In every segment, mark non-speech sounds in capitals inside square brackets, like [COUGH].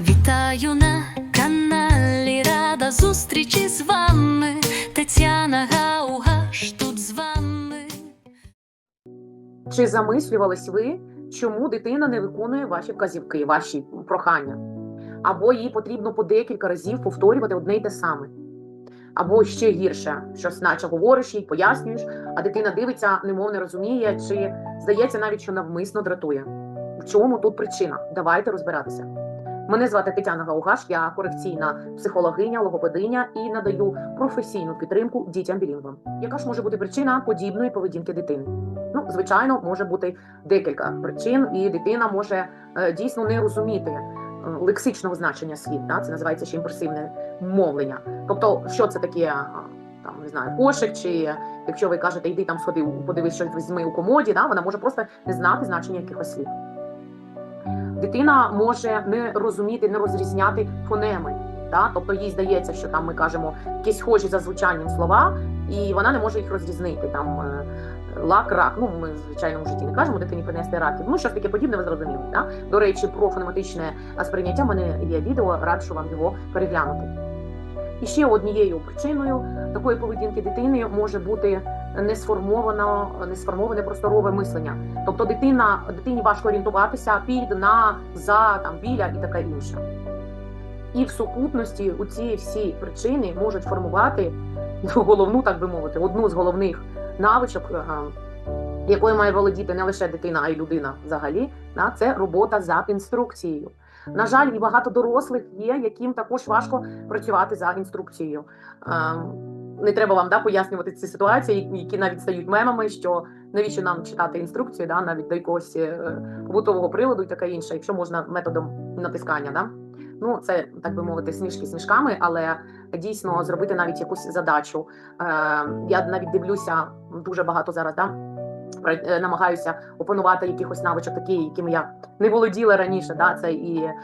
Вітаю на каналі Рада зустрічі з вами. Тетяна Гаугаш тут з вами. Чи замислювались ви, чому дитина не виконує ваші вказівки, ваші прохання? Або їй потрібно по декілька разів повторювати одне й те саме? Або ще гірше, щось наче говориш їй, пояснюєш, а дитина дивиться, немов не розуміє, чи здається навіть, що навмисно дратує. В чому тут причина? Давайте розбиратися. Мене звати Тетяна Гаугаш, я корекційна психологиня, логопединя і надаю професійну підтримку дітям білінгвам. Яка ж може бути причина подібної поведінки дитини? Ну, звичайно, може бути декілька причин, і дитина може е, дійсно не розуміти е, лексичного значення слів. Да? Це називається ще імпульсивне мовлення. Тобто, що це таке, там не знаю, кошик, чи якщо ви кажете, йди там сходи, подивись, щось візьми у комоді, да? вона може просто не знати значення якихось слів. Дитина може не розуміти, не розрізняти фонеми. Да? Тобто їй здається, що там ми кажемо якісь схожі за звучанням слова, і вона не може їх розрізнити. Там е, лак, рак. Ну ми в звичайному житті не кажемо дитині принести раків. Ну щось таке подібне, ви зрозуміли. Да? До речі, про фонематичне сприйняття в мене є відео, раджу вам його переглянути. І ще однією причиною такої поведінки дитини може бути не сформовано, не сформоване просторове мислення. Тобто дитина, дитині важко орієнтуватися під, на, за, там, біля і таке інше. І в сукупності у ці всі причини можуть формувати ну, головну, так би мовити, одну з головних навичок, е, якою має володіти не лише дитина, а й людина взагалі. Це робота за інструкцією. На жаль, і багато дорослих є, яким також важко працювати за інструкцією. Ем, Не треба вам да, пояснювати ці ситуації, які навіть стають мемами, що навіщо нам читати інструкцію, да, навіть до якогось е, побутового приладу і таке інше, якщо можна методом натискання. Да? Ну, це так би мовити, смішки смішками, але дійсно зробити навіть якусь задачу. Е, я навіть дивлюся дуже багато зараз. Да? Е, Намагаюся опанувати якихось навичок, такі, якими я не володіла раніше. Да? Це і е,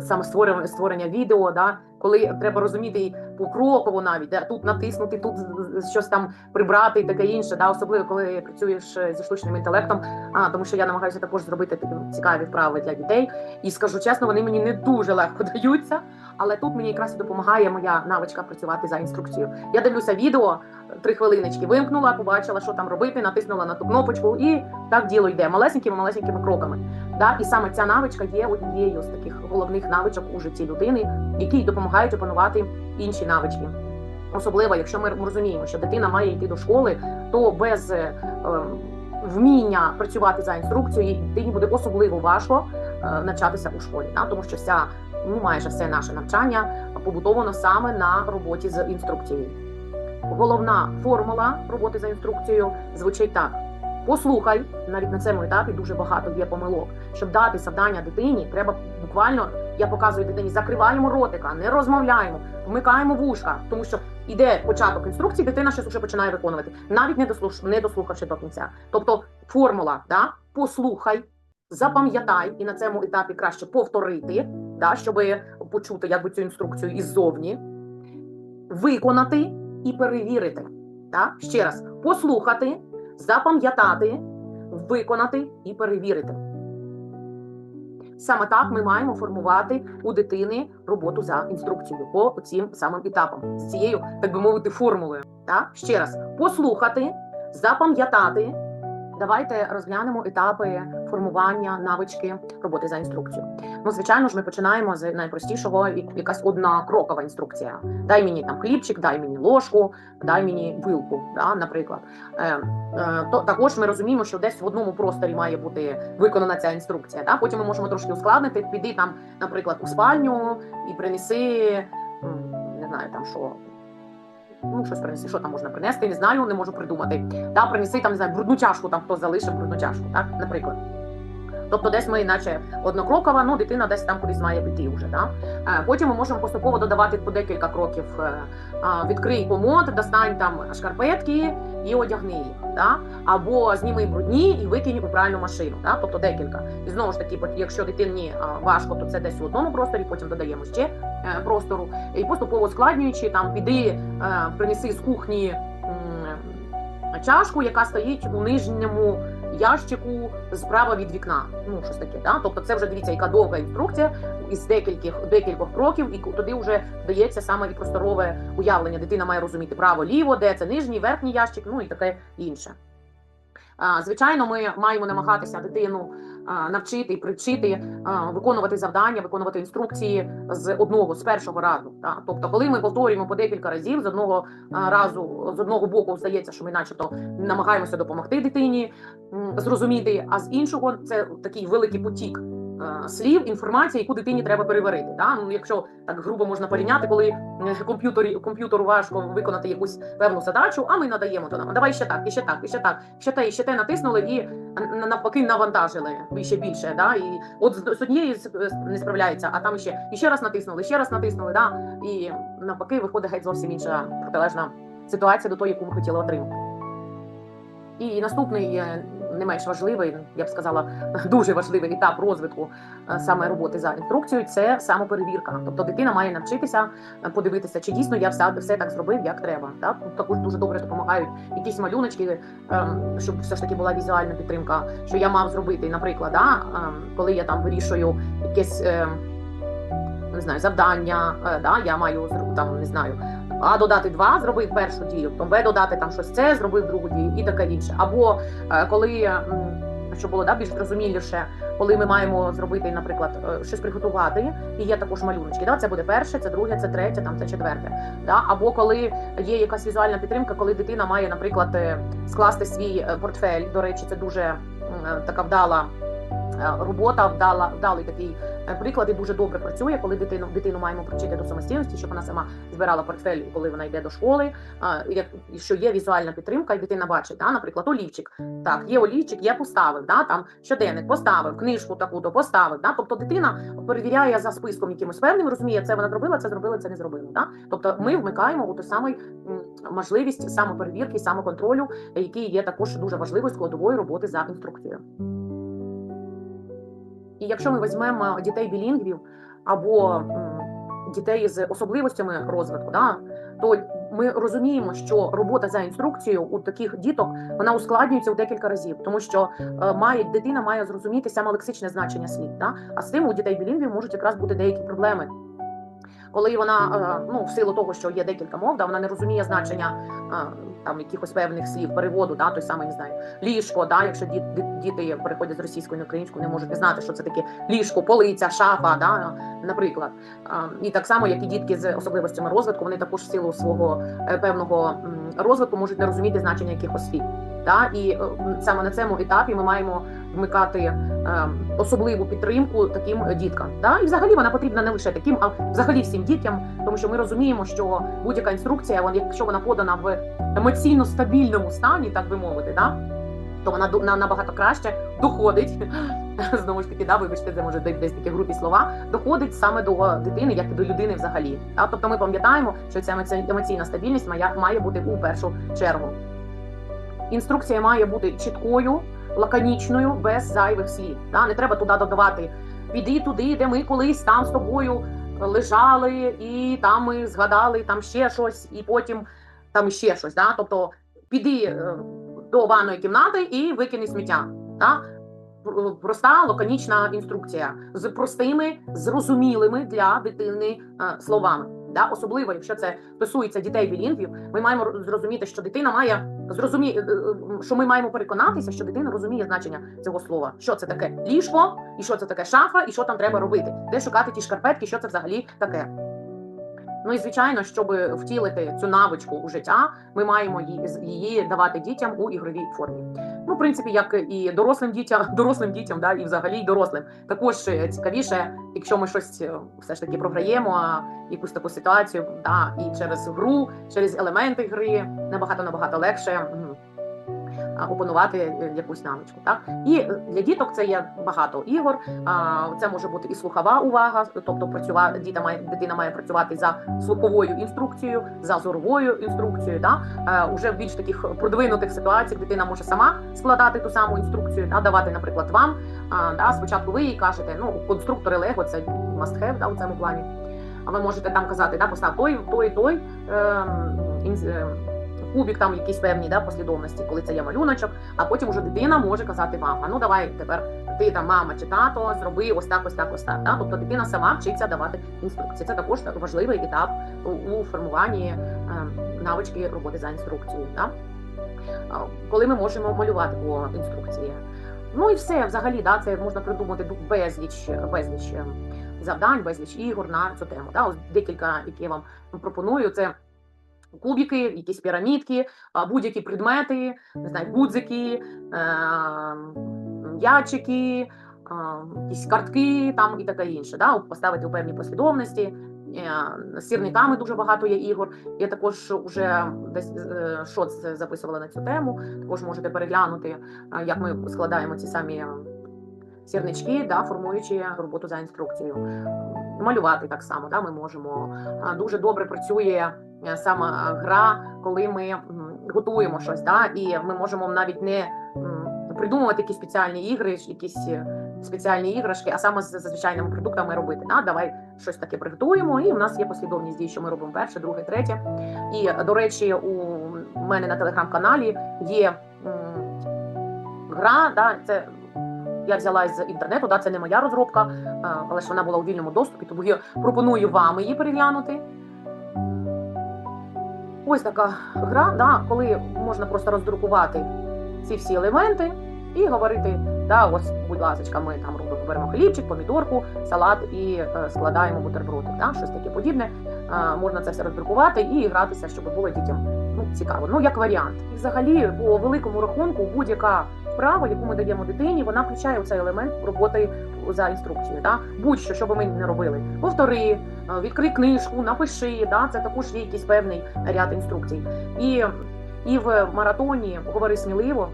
саме створення, створення відео, да? коли треба розуміти покроково навіть, де тут натиснути, тут щось там прибрати і таке інше, да? особливо коли працюєш зі штучним інтелектом, а, тому що я намагаюся також зробити такі цікаві вправи для дітей. І скажу чесно, вони мені не дуже легко [LAUGHS] даються, але тут мені якраз і допомагає моя навичка працювати за інструкцією. Я дивлюся відео, три хвилиночки вимкнула, побачила, що там робити, натиснула на ту кнопочку, і так діло йде малесенькими малесенькими кроками. Да? І саме ця навичка є однією з таких головних навичок у житті людини, які допомагають опанувати інші навички. Особливо, якщо ми розуміємо, що дитина має йти до школи, то без е, ем, вміння працювати за інструкцією дитині буде особливо важко е, навчатися у школі, да? тому що вся ну майже все наше навчання побудовано саме на роботі з інструкцією. Головна формула роботи за інструкцією звучить так: послухай, навіть на цьому етапі дуже багато є помилок. Щоб дати завдання дитині, треба буквально я показую дитині, закриваємо ротика, не розмовляємо, вмикаємо вушка, тому що іде початок інструкції, дитина щось уже починає виконувати, навіть не дослуш... не дослухавши до кінця. Тобто формула, да, послухай, запам'ятай, і на цьому етапі краще повторити, да, щоб почути якби цю інструкцію іззовні, виконати і перевірити. Так? Ще раз, послухати, запам'ятати, виконати і перевірити. Саме так ми маємо формувати у дитини роботу за інструкцією по цим самим етапам, з цією, так би мовити, формулою. Так? Ще раз, послухати, запам'ятати. Давайте розглянемо етапи формування навички роботи за інструкцією. Ну, звичайно ж, ми починаємо з найпростішого, якась одна крокова інструкція. Дай мені там хлібчик, дай мені ложку, дай мені вилку, да, наприклад. Е, е, то також ми розуміємо, що десь в одному просторі має бути виконана ця інструкція. Да? Потім ми можемо трошки ускладнити, піди там, наприклад, у спальню і принеси, не знаю там що. Ну, щось принеси, що там можна принести, не знаю, не можу придумати. Та принеси там, не знаю, брудну чашку, там хто залишив брудну чашку, так, наприклад. Тобто десь ми, наче однокрокова, ну дитина десь там кудись має піти вже. Да? Е, Потім ми можемо поступово додавати по декілька кроків. Е, Відкрий комод, достань там шкарпетки і одягни їх. Да? Або зніми брудні і викинь у пральну машину. Да? Тобто декілька. І знову ж таки, якщо дитині важко, то це десь у одному просторі, потім додаємо ще е, простору. І поступово ускладнюючи, там піди, принеси з кухні чашку, яка стоїть у нижньому ящику справа від вікна. Ну, щось таке. Да? Тобто це вже дивіться, яка довга інструкція із декількох, декількох кроків, і туди вже дається саме і просторове уявлення. Дитина має розуміти право, ліво, де це нижній, верхній ящик, ну і таке інше. Звичайно, ми маємо намагатися дитину навчити і привчити виконувати завдання, виконувати інструкції з одного, з першого разу. та. Тобто, коли ми повторюємо по декілька разів, з одного разу, з одного боку, здається, що ми, начебто, намагаємося допомогти дитині зрозуміти, а з іншого це такий великий потік слів, інформації, яку дитині треба переварити. Да? Ну, якщо так грубо можна порівняти, коли е, комп'ютері комп'ютеру важко виконати якусь певну задачу, а ми надаємо то нам. Давай ще так, і ще так, і ще так, ще те, і ще те натиснули і навпаки навантажили ще більше. Да? І от з однієї не справляється, а там ще і ще раз натиснули, ще раз натиснули. Да? І навпаки виходить геть зовсім інша протилежна ситуація до тої, яку ми хотіли отримати. І наступний е, не менш важливий, я б сказала, [LAUGHS] дуже важливий етап розвитку е, саме роботи за інструкцією це самоперевірка. Тобто дитина має навчитися е, подивитися, чи дійсно я все, все так зробив, як треба. Так? Також дуже добре допомагають якісь малюночки, ем, щоб все ж таки була візуальна підтримка, що я мав зробити, наприклад, да, ем, коли я там вирішую якесь. ем, Не знаю, завдання, е, да, я маю там, не знаю, а додати два, зробив першу дію, потім Б додати там щось це, зробив другу дію і таке інше. Або е, коли м, щоб було да, більш зрозуміліше, коли ми маємо зробити, наприклад, е, щось приготувати, і є також малюночки. Да? Це буде перше, це друге, це третє, там це четверте. Да? Або коли є якась візуальна підтримка, коли дитина має, наприклад, е, скласти свій портфель. До речі, це дуже така вдала. Е, Робота вдала вдалий такий е, приклад і дуже добре працює, коли дитину дитину маємо привчити до самостійності, щоб вона сама збирала портфель, коли вона йде до школи. Як що є візуальна підтримка, і дитина бачить, да, наприклад, олівчик. Так, є олівчик, я поставив, да, там щоденник поставив, книжку таку-то поставив. Да, тобто дитина перевіряє за списком якимось певним, розуміє, це вона зробила, це зробила, це не зробила. Да? Тобто ми вмикаємо у ту самий можливість самоперевірки, самоконтролю, який є також дуже важливою складовою роботи за інструкцією. І якщо ми візьмемо дітей білінгвів або дітей з особливостями розвитку, да, то ми розуміємо, що робота за інструкцією у таких діток вона ускладнюється у декілька разів, тому що е, має дитина має зрозуміти саме лексичне значення слів. Да? А з цим у дітей білінгвів можуть якраз бути деякі проблеми. Коли вона е, ну в силу того, що є декілька мов, да, вона не розуміє значення е, там якихось певних слів, переводу, да, той самий не знаю, ліжко, да, якщо діти, діти переходять з російської на українську, не можуть знати, що це таке ліжко, полиця, шафа, да, наприклад. І так само, як і дітки з особливостями розвитку, вони також в силу свого е, певного розвитку можуть не розуміти значення якихось слів. Да? І е, саме на цьому етапі ми маємо вмикати е, особливу підтримку таким діткам. Да? І взагалі вона потрібна не лише таким, а взагалі всім дітям, тому що ми розуміємо, що будь-яка інструкція, якщо вона подана в емоційно стабільному стані, так би мовити, да? то вона на- набагато краще доходить. [GASPS] Знову ж таки, да, вибачте, це може десь такі грубі слова, доходить саме до дитини, як і до людини взагалі. Да? Тобто ми пам'ятаємо, що ця емоці- емоційна стабільність має бути у першу чергу. Інструкція має бути чіткою, лаконічною, без зайвих слів. Да? Не треба туди додавати піди туди, де ми колись там з тобою лежали, і там ми згадали там ще щось, і потім там ще щось. Да? Тобто піди е, до ванної кімнати і викини сміття. Да? Пр- Проста лаконічна інструкція з простими, зрозумілими для дитини е, словами. Да? Особливо, якщо це стосується дітей білінгвів, ми маємо зрозуміти, що дитина має зрозуміти, що ми маємо переконатися, що дитина розуміє значення цього слова. Що це таке ліжко, і що це таке шафа, і що там треба робити, де шукати ті шкарпетки, що це взагалі таке. Ну і звичайно, щоб втілити цю навичку у життя, ми маємо її, давати дітям у ігровій формі. Ну, в принципі, як і дорослим дітям, [LAUGHS] дорослим дітям, да, і взагалі й дорослим. Також е, цікавіше, якщо ми щось е, все ж таки програємо, якусь таку ситуацію, да, і через гру, через елементи гри набагато набагато легше. А, Опанувати е, якусь навичку, так і е, для діток це є багато ігор. Це може бути і слухова увага, тобто працювати діта має дитина має працювати за слуховою інструкцією, за зоровою інструкцією. Да? Е, Уже в більш таких продвинутих ситуаціях дитина може сама складати ту саму інструкцію, да? давати, наприклад, вам. Да? Спочатку ви їй кажете, ну конструктори Лего це must have, да, у цьому плані. А ви можете там казати, да, постав той, той, той ем, кубик там якісь певні да, послідовності, коли це є малюночок, а потім уже дитина може казати вам, а ну давай тепер ти там мама чи тато, зроби ось так, ось так, ось так. Да? Тобто дитина сама вчиться давати інструкції. Це також важливий етап у, у формуванні е, навички роботи за інструкцією. Да? Коли ми можемо малювати по інструкції. Ну і все, взагалі, да, це можна придумати безліч, безліч е, завдань, безліч ігор на цю тему. Да? Ось декілька, які я вам пропоную, це кубики, якісь пірамідки, будь-які предмети, не знаю, гудзики, е, м'ячики, якісь картки там і таке інше. Да? Поставити у певній послідовності. Е, З сірниками дуже багато є ігор. Я також вже десь е, шоц записувала на цю тему. Також можете переглянути, е, як ми складаємо ці самі е, сірнички, да, формуючи роботу за інструкцією. Малювати так само, да, ми можемо. Дуже добре працює е, сама гра, коли ми готуємо щось, да, і ми можемо навіть не придумувати якісь спеціальні ігри, якісь е, спеціальні іграшки, а саме з звичайними продуктами робити. Да? Давай щось таке приготуємо, і в нас є послідовність дій, що ми робимо перше, друге, третє. І до речі, у мене на телеграм-каналі є гра, да, це. Я взяла з інтернету, да, це не моя розробка, але ж вона була у вільному доступі, тому я пропоную вам її переглянути. Ось така гра, да, коли можна просто роздрукувати ці всі елементи і говорити, да, ось, будь ласка, ми там робимо беремо хлібчик, помідорку, салат і е, складаємо бутербродик, да, щось таке подібне. Е, можна це все роздрукувати і гратися, щоб було дітям цікаво. Ну, як варіант. І взагалі, по великому рахунку, будь-яка вправа, яку ми даємо дитині, вона включає цей елемент роботи за інструкцією. Да? Будь-що, що би ми не робили. Повтори, е, відкрий книжку, напиши. Да? Це також є якийсь певний ряд інструкцій. І, і в маратоні говори сміливо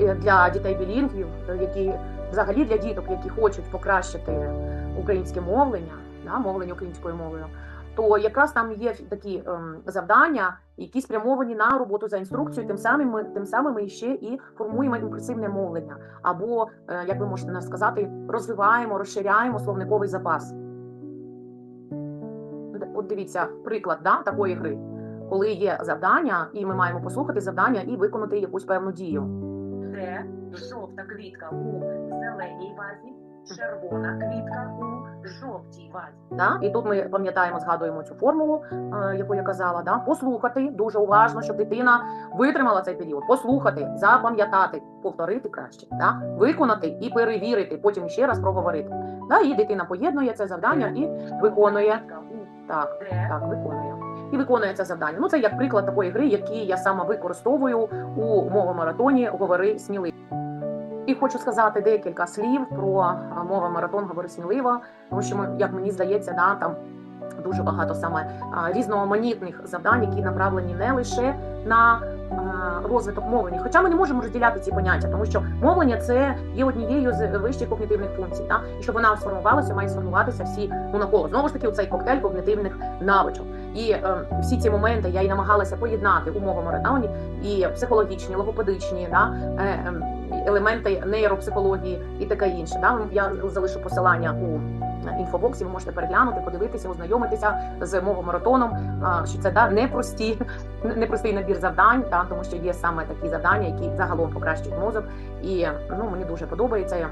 е, для дітей білінгвів, які взагалі для діток, які хочуть покращити українське мовлення, да, мовлення українською мовою. То якраз там є такі ем, завдання, які спрямовані на роботу за інструкцією, тим самим ми тим самим ми ще і формуємо імпресивне мовлення, або, е, як ви можете нас сказати, розвиваємо, розширяємо словниковий запас. От дивіться, приклад да, такої гри, коли є завдання, і ми маємо послухати завдання і виконати якусь певну дію. Де жовта квітка у зеленій вазі, червона квітка у жовтій вазі. Да? І тут ми пам'ятаємо, згадуємо цю формулу, е, яку я казала. Да? Послухати дуже уважно, щоб дитина витримала цей період. Послухати, запам'ятати, повторити краще, да? виконати і перевірити, потім ще раз проговорити. Да? І дитина поєднує це завдання і виконує. Так, так, виконує. І виконує це завдання. Ну, це як приклад такої гри, який я сама використовую у мовомаратоні Говори сміливо. І хочу сказати декілька слів про мова маратон Говори сміливо, тому що ми, як мені здається, да, там дуже багато саме різноманітних завдань, які направлені не лише на розвиток мовлення. Хоча ми не можемо розділяти ці поняття, тому що мовлення це є однією з вищих когнітивних функцій. Да? І щоб вона сформувалася, має сформуватися всі ну навколо. Знову ж таки, у цей коктейль когнітивних навичок. І е, всі ці моменти я і намагалася поєднати у мовомаратоні і психологічні, логопедичні, да, е, е, елементи нейропсихології і таке інше. Да? Я залишу посилання у інфобоксі. Ви можете переглянути, подивитися, ознайомитися з мовомаратоном. Що це да непрості, [LAUGHS] непростий набір завдань, та тому що є саме такі завдання, які загалом покращують мозок. І ну мені дуже подобається.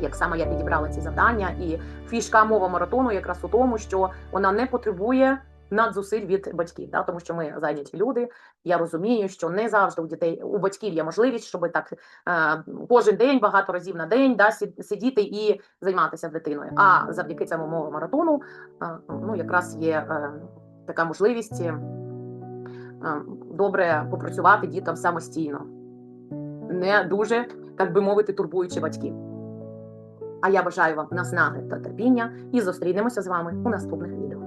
Як саме я підібрала ці завдання, і фішка мова маратону якраз у тому, що вона не потребує надзусиль від батьків, да? тому що ми зайняті люди. Я розумію, що не завжди у дітей у батьків є можливість, щоб так е, кожен день, багато разів на день, да, сидіти і займатися дитиною. А завдяки цьому мову маратону, е, ну якраз є е, така можливість е, добре попрацювати дітям самостійно, не дуже, так би мовити, турбуючи батьків. А я бажаю вам наснаги та терпіння і зустрінемося з вами у наступних відео.